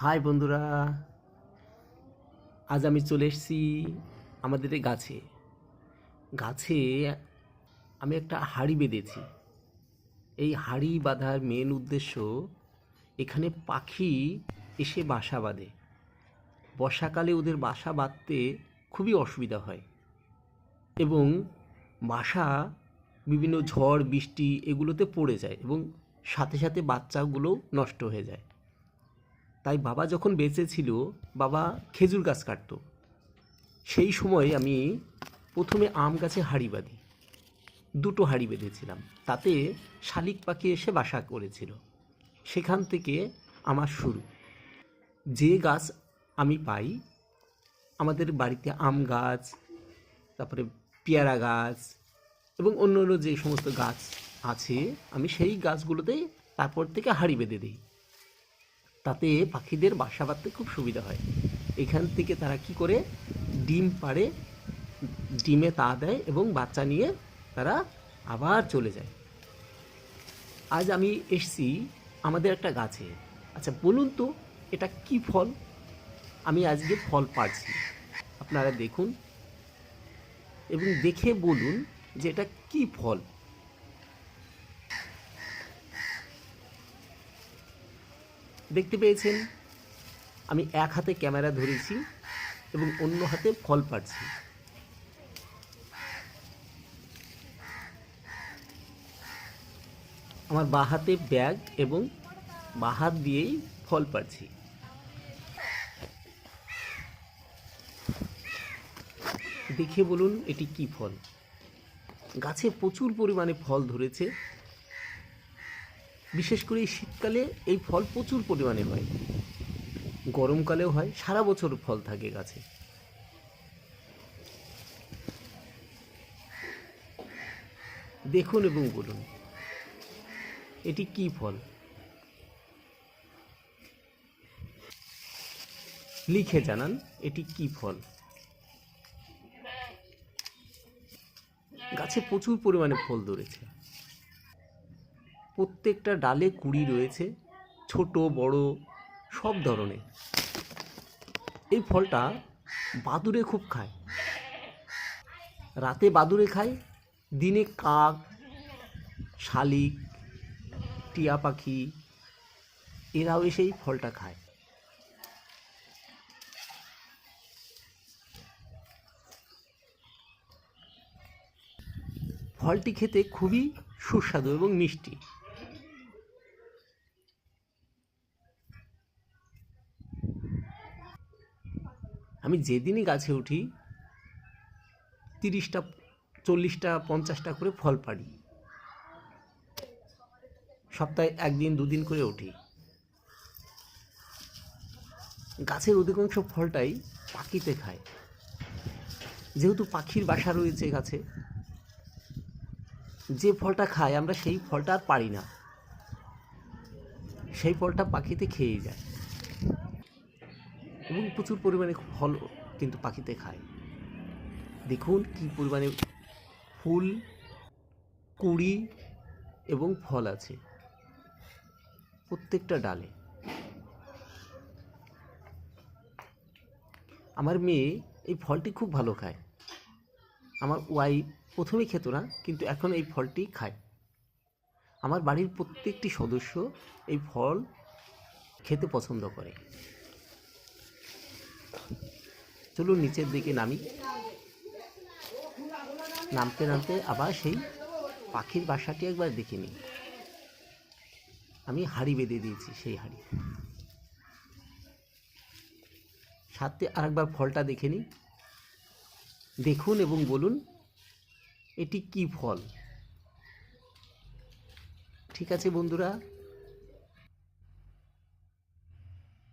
High বন্ধুরা। আজ আমি চলে এসেছি আমাদের এই গাছে। গাছে আমি একটা হাড়ি বেঁধেছি। এই হাড়ি বাঁধার মেন উদ্দেশ্য এখানে পাখি এসে বাসা বাঁধে। বর্ষাকালে ওদের বাসা বাঁধতে খুবই অসুবিধা হয়। এবং বাসা বিভিন্ন ঝড়, বৃষ্টি এগুলোতে পড়ে যায় এবং সাথে সাথে বাচ্চাগুলোও নষ্ট হয়ে যায়। তাই বাবা যখন বেঁচে ছিল বাবা খেজুর গাছ কাটতো। সেই সময় আমি প্রথমে আম গাছে হাঁড়ি বাঁধি। দুটো হাঁড়ি বেঁধেছিলাম। তাতে শালিক পাখি এসে বাসা করেছিল। সেখান থেকে আমার শুরু। যে গাছ আমি পাই, আমাদের বাড়িতে আম গাছ, তারপরে পেয়ারা গাছ এবং অন্য অন্য যে সমস্ত গাছ আছে, আমি সেই গাছগুলোতে তারপর থেকে হাঁড়ি বেঁধে দিই। তাতে পাখিদের বাসা বাঁধতে খুব সুবিধা হয়। এখান থেকে তারা কি করে? ডিম পাড়ে, ডিমে তা দেয় এবং বাচ্চা নিয়ে তারা আবার চলে যায়। আজ আমি এসছি আমাদের একটা গাছে। আচ্ছা বলুন তো, এটা কি ফল? আমি আজকে ফল পাড়ছি। আপনারা দেখুন এবং দেখে বলুন যে এটা কি ফল। দেখতে পেয়েছেন? আমি এক হাতে ক্যামেরা ধরেছি এবং অন্য হাতে ফল পাড়ছি আমার বাঁ হাতে ব্যাগ এবং বাঁ হাত দিয়েই ফল পাড়ছি দেখে বলুন এটি কি ফল? গাছে প্রচুর পরিমাণে ফল ধরেছে। বিশেষ করে শীতকালে এই ফল প্রচুর পরিমাণে হয়। গরমকালেও হয়, সারা বছর ফল থাকে গাছে। দেখুন এবং বলুন, এটি কি ফল? লিখে জানান, এটি কি ফল? গাছে প্রচুর পরিমাণে ফল ধরেছে। প্রত্যেকটা ডালে কুড়ি রয়েছে, ছোট, বড়, সব ধরনের। এই ফলটা বাদুরে খুব খায়। রাতে বাদুরে খায়, দিনে কাক, শালিক, টিয়া পাখি, এরাও এসে এই ফলটা খায়। ফলটি খেতে খুবই সুস্বাদু এবং মিষ্টি। আমি যেদিনই গাছে উঠি, তিরিশটা, চল্লিশটা, পঞ্চাশটা করে ফল পাড়ি। সপ্তাহে একদিন, দুদিন করে উঠি। গাছের অধিকাংশ ফলটাই পাখিতে খায়। যেহেতু পাখির বাসা রয়েছে গাছে, যে ফলটা খায়, আমরা সেই ফলটা আর পারি না। সেই ফলটা পাখিতে খেয়েই যায়। এবং প্রচুর পরিমাণে ফল কিন্তু পাখিতে খায়। দেখুন কি পরিমাণে ফুল, কুড়ি এবং ফল আছে প্রত্যেকটা ডালে। আমার মেয়ে এই ফলটি খুব ভালো খায়। আমার ওয়াইফ প্রথমে খেত না, কিন্তু এখন এই ফলটি খায়। আমার বাড়ির প্রত্যেকটি সদস্য এই ফল খেতে পছন্দ করে। চলুন নিচের দিকে নামি। নামতে নামতে আবার সেই পাখির বাসাটি একবার দেখে নিই। আমি হাড়ি বেঁধে দিয়েছি সেই হাড়ি। সাথে আরেকবার ফলটা দেখে নিই। দেখুন এবং বলুন, এটি কি ফল? ঠিক আছে বন্ধুরা